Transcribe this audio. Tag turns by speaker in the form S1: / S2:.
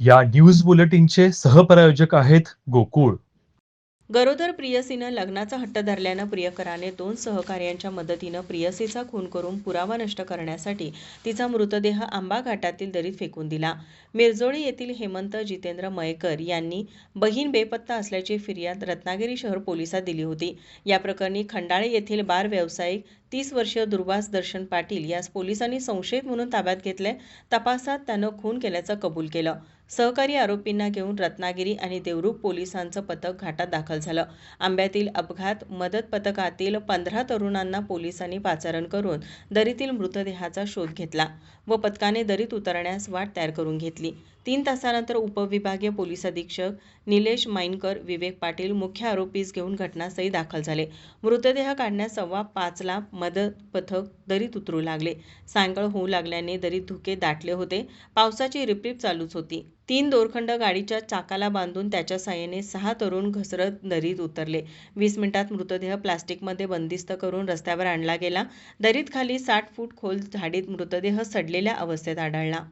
S1: या न्यूज बुलेटिनचे सहप्रायोजक आहेत गोकुळ.
S2: गरोदर प्रियसीनं लग्नाचा हट्ट धरल्यानं प्रियकराने दोन सहकार्यांच्या मदतीनं प्रियसीचा खून करून पुरावा नष्ट करण्यासाठी तिचा मृतदेह आंबा घाटातील दरीत फेकून दिला. मिरजोळी येथील हेमंत जितेंद्र मयेकर यांनी बहीण बेपत्ता असल्याची फिर्याद रत्नागिरी शहर पोलिसात दिली होती. या प्रकरणी खंडाळे येथील बार व्यावसायिक तीस वर्षीय दुर्वास दर्शन पाटील यास पोलिसांनी संशयित म्हणून ताब्यात घेतले तपासात त्यानं खून केल्याचं कबूल केलं. सहकारी आरोपींना घेऊन रत्नागिरी आणि देवरूप पोलिसांचं पथक घाटात दाखल झालं. आंब्यातील अपघात मदत पथकातील पंधरा तरुणांना पोलिसांनी पाचारण करून दरीतील मृतदेहाचा शोध घेतला व पथकाने दरीत उतरण्यास वाट तयार करून घेतली. तीन तासानंतर उपविभागीय पोलीस अधीक्षक निलेश माईनकर विवेक पाटील मुख्य आरोपीस घेऊन घटनास्थळी दाखल झाले. मृतदेह काढण्यास सव्वा पाचला मदत पथक दरीत उतरू लागले. सायंकाळ होऊ लागल्याने दरीत धुके दाटले होते. पावसाची रिपरिप चालूच होती. तीन दोरखंड गाडीच्या चाकाला बांधून त्याच्या सहाय्याने सहा तरुण घसरत दरीत उतरले. वीस मिनिटात मृतदेह प्लास्टिकमध्ये बंदिस्त करून रस्त्यावर आणला गेला. दरीत खाली साठ फूट खोल झाडीत मृतदेह सडलेल्या अवस्थेत आढळला.